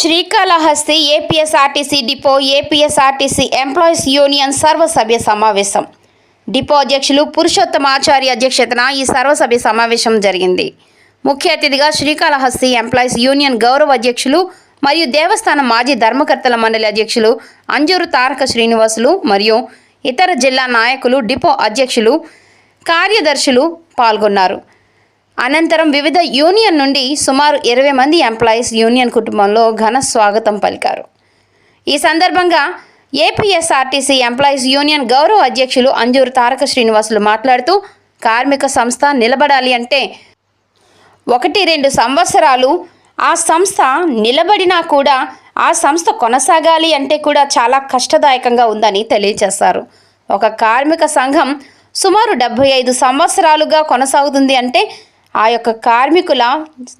Srikalahasti APSRTC depot APSRTC employees union సర్వసభ్య సమావేశం. Depot అధ్యక్షులు పురుషోత్తమాచారి అధ్యక్షతన ఈ సర్వసభ్య సమావేశం జరిగింది. ముఖ్య అతిథిగా శ్రీకాళహస్తి ఎంప్లాయీస్ యూనియన్ గౌరవ అధ్యక్షులు మరియు దేవస్థానం మాజీ ధర్మకర్తల మండలి అధ్యక్షులు అంజూరు తారక శ్రీనివాసులు మరియు ఇతర జిల్లా నాయకులు డిపో అధ్యక్షులు కార్యదర్శులు పాల్గొన్నారు. అనంతరం వివిధ యూనియన్ నుండి సుమారు ఇరవై మంది ఎంప్లాయీస్ యూనియన్ కుటుంబంలో ఘన స్వాగతం పలికారు. ఈ సందర్భంగా ఏపీఎస్ఆర్టీసీ ఎంప్లాయీస్ యూనియన్ గౌరవ అధ్యక్షులు అంజూరు తారక శ్రీనివాసులు మాట్లాడుతూ కార్మిక సంస్థ నిలబడాలి అంటే ఒకటి రెండు సంవత్సరాలు ఆ సంస్థ నిలబడినా కూడా ఆ సంస్థ కొనసాగాలి అంటే కూడా చాలా కష్టదాయకంగా ఉందని తెలియజేశారు. ఒక కార్మిక సంఘం సుమారు డెబ్భై ఐదు సంవత్సరాలుగా కొనసాగుతుంది అంటే ఆ యొక్క కార్మికుల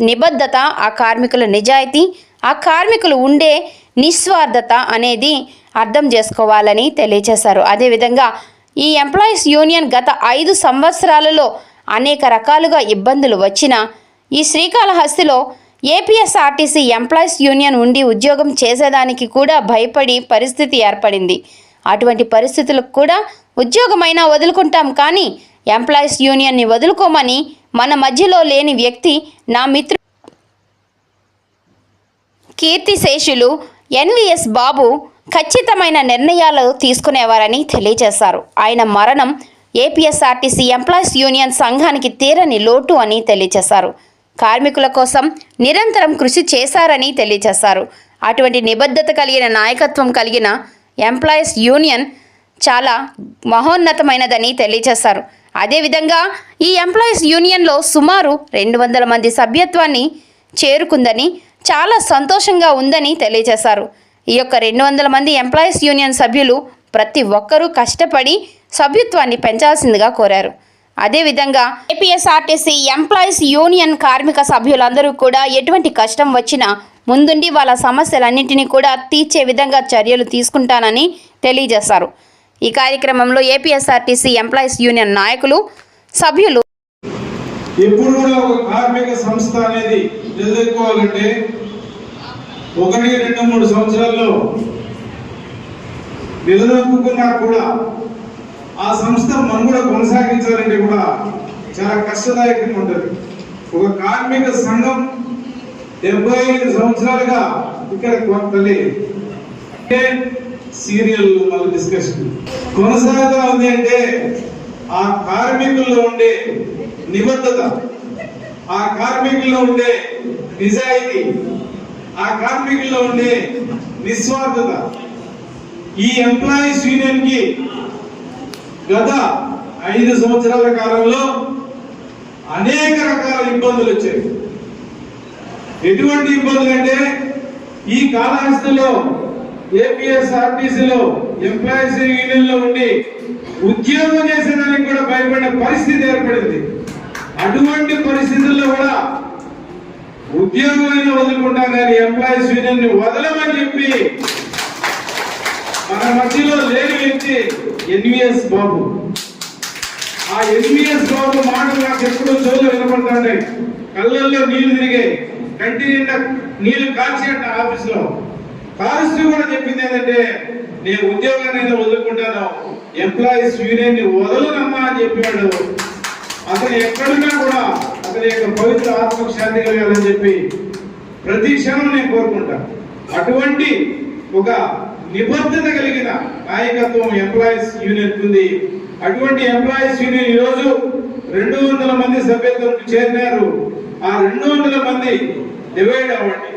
నిబద్ధత ఆ కార్మికుల నిజాయితీ ఆ కార్మికులు ఉండే నిస్వార్థత అనేది అర్థం చేసుకోవాలని తెలియజేశారు. అదేవిధంగా ఈ ఎంప్లాయీస్ యూనియన్ గత ఐదు సంవత్సరాలలో అనేక రకాలుగా ఇబ్బందులు వచ్చినా ఈ శ్రీకాళహస్తిలో ఏపీఎస్ఆర్టీసీ ఎంప్లాయీస్ యూనియన్ ఉండి ఉద్యోగం చేసేదానికి కూడా భయపడి పరిస్థితి ఏర్పడింది. అటువంటి పరిస్థితులకు కూడా ఉద్యోగమైనా వదులుకుంటాం కానీ ఎంప్లాయీస్ యూనియన్ని వదులుకోమని మన మధ్యలో లేని వ్యక్తి నా మిత్రుడు కీర్తిశేషులు ఎన్విఎస్ బాబు ఖచ్చితమైన నిర్ణయాలు తీసుకునేవారని తెలియజేశారు. ఆయన మరణం ఏపీఎస్ఆర్టీసీ ఎంప్లాయీస్ యూనియన్ సంఘానికి తీరని లోటు అని తెలియజేశారు. కార్మికుల కోసం నిరంతరం కృషి చేశారని తెలియజేశారు. అటువంటి నిబద్ధత కలిగిన నాయకత్వం కలిగిన ఎంప్లాయీస్ యూనియన్ చాలా మహోన్నతమైనదని తెలియజేశారు. అదేవిధంగా ఈ ఎంప్లాయీస్ యూనియన్లో సుమారు రెండు వందల మంది సభ్యత్వాన్ని చేరుకుందని చాలా సంతోషంగా ఉందని తెలియజేశారు. ఈ యొక్క రెండు వందల మంది ఎంప్లాయీస్ యూనియన్ సభ్యులు ప్రతి ఒక్కరూ కష్టపడి సభ్యత్వాన్ని పెంచాల్సిందిగా కోరారు. అదేవిధంగా ఏపీఎస్ఆర్టీసీ ఎంప్లాయీస్ యూనియన్ కార్మిక సభ్యులందరూ కూడా ఎటువంటి కష్టం వచ్చినా ముందుండి వాళ్ళ సమస్యలన్నింటినీ కూడా తీర్చే విధంగా చర్యలు తీసుకుంటానని తెలియజేశారు. ఈ కార్యక్రమంలో ఏపీఎస్ఆర్టీసీ ఎంప్లాయీస్ యూనియన్ నాయకులు సభ్యులు ఎప్పుడు కూడా ఒక కార్మిక సంస్థ అనేది నిలదొక్కుకోవాలంటే ఒకటి రెండు మూడు సంవత్సరాల్లో నిలదొక్కున్నా కూడా ఆ సంస్థ మనుగడ కొనసాగించాలంటే కూడా చాలా కష్టదాయకంగా ఉంటుంది. ఒక కార్మిక సంఘం డెబ్బై ఐదు సంవత్సరాలుగా ఇక్కడ కొత్తలే అంటే సీరియల్ మళ్ళీ డిస్కషన్ కొనసాగుతా ఉంది అంటే ఆ కార్మికుల్లో ఉండే నిబద్ధత ఆ కార్మికుల్లో ఉండే నిజాయితీ ఆ కార్మికుల్లో ఉండే నిస్వార్థత. ఈ ఎంప్లాయీస్ యూనియన్కి గత ఐదు సంవత్సరాల కాలంలో అనేక రకాల ఇబ్బందులు వచ్చాయి. ఎటువంటి ఇబ్బందులు అంటే ఈ కాలహస్తిలో ఏపీఎస్ ఆర్టీసీలో ఎంప్లాయీస్ యూనియన్లో ఉండి ఉద్యోగం చేసేదానికి కూడా భయపడిన పరిస్థితి ఏర్పడింది. అటువంటి పరిస్థితుల్లో కూడా ఉద్యోగమైన వదులుకుంటాం కానీ ఎంప్లాయీస్ యూనియన్ని వదలమని చెప్పి మన మధ్యలో లేని వ్యక్తి ఎన్విఎస్ బాబు. ఆ ఎన్విఎస్ బాబు మాటలు నాకు ఎప్పుడూ చెవులు వినపడుతుంటాయి కళ్ళల్లో నీళ్ళు తిరిగాయి కంటి నిండా నీళ్ళు కాల్చేట ఆఫీస్ లో కూడా చెప్పింది ఏంటంటే నేను ఉద్యోగాన్ని వదులుకుంటాను ఎంప్లాయీస్ యూనియన్ని వదలనమ్మా అని చెప్పాడు అతను ఎక్కడున్నా కూడా అతని యొక్క పవిత్ర ఆత్మకు శాంతి కలగాలని చెప్పి ప్రతి క్షణం నేను కోరుకుంటా. అటువంటి ఒక నిబద్ధత కలిగిన నాయకత్వం ఎంప్లాయీస్ యూనియన్ ఉంది అటువంటి ఎంప్లాయీస్ యూనియన్ ఈరోజు రెండు వందల మంది సభ్యత్వం చేరినారు. ఆ రెండు వందల మంది డివైడ్ అవ్వండి.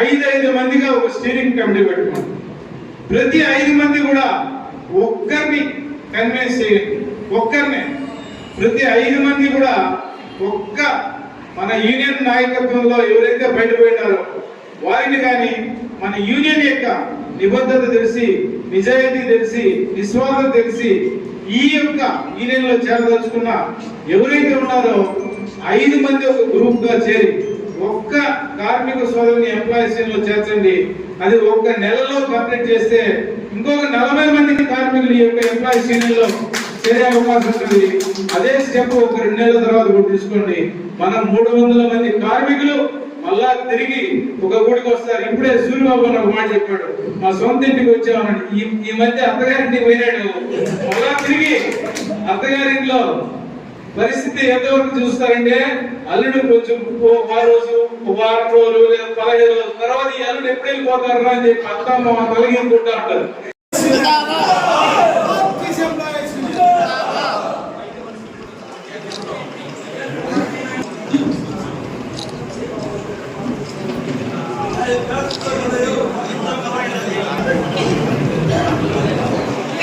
ఐదు ఐదు మందిగా ఒక స్టీరింగ్ కమిటీ పెట్టుకోండి ప్రతి ఐదు మంది కూడా ఒక్కరిని కన్విన్స్ చేయండి ఒక్కరినే. ప్రతి ఐదు మంది కూడా ఒక్క మన యూనియన్ నాయకత్వంలో ఎవరైతే బయటపోయినారో వారిని కానీ మన యూనియన్ యొక్క నిబద్ధత తెలిసి నిజాయితీ తెలిసి నిస్వార్థత తెలిసి ఈ యొక్క యూనియన్లో చేరదలుచుకున్న ఎవరైతే ఉన్నారో ఐదు మంది ఒక గ్రూప్గా చేరి ఒక్క కార్మిక సోదరుని ఎంప్లాయీస్లో చేర్చండి. అది ఒక్క నెలలో కంప్లీట్ చేస్తే ఇంకొక నలభై మందికి కార్మికులు ఈ యొక్క ఎంప్లాయీస్ యూనియన్ చేరే అవకాశం ఉంటుంది. అదే స్టెప్ ఒక రెండు నెలల తర్వాత కూడా తీసుకోండి. మనం మూడు వందల మంది కార్మికులు మళ్ళా తిరిగి ఒక గుడికి వస్తారు. ఇప్పుడే సూర్యబాబు అని ఒక మాట చెప్పాడు. మా సొంత ఇంటికి వచ్చామని ఈ ఈ మధ్య అత్తగారింటికి పోయినాడు మళ్ళా తిరిగి అత్తగారింట్లో పరిస్థితి ఎంతవరకు చూస్తారంటే అల్లుడు కొంచెం ఓ వారం రోజు వారం రోజులు లేదా పదహైదు రోజుల తర్వాత ఈ అల్లుడు ఎప్పుడు వెళ్ళిపోతారు అని చెప్పి అత్త మా తొలగించుకుంటా అంటారు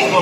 ఇంకో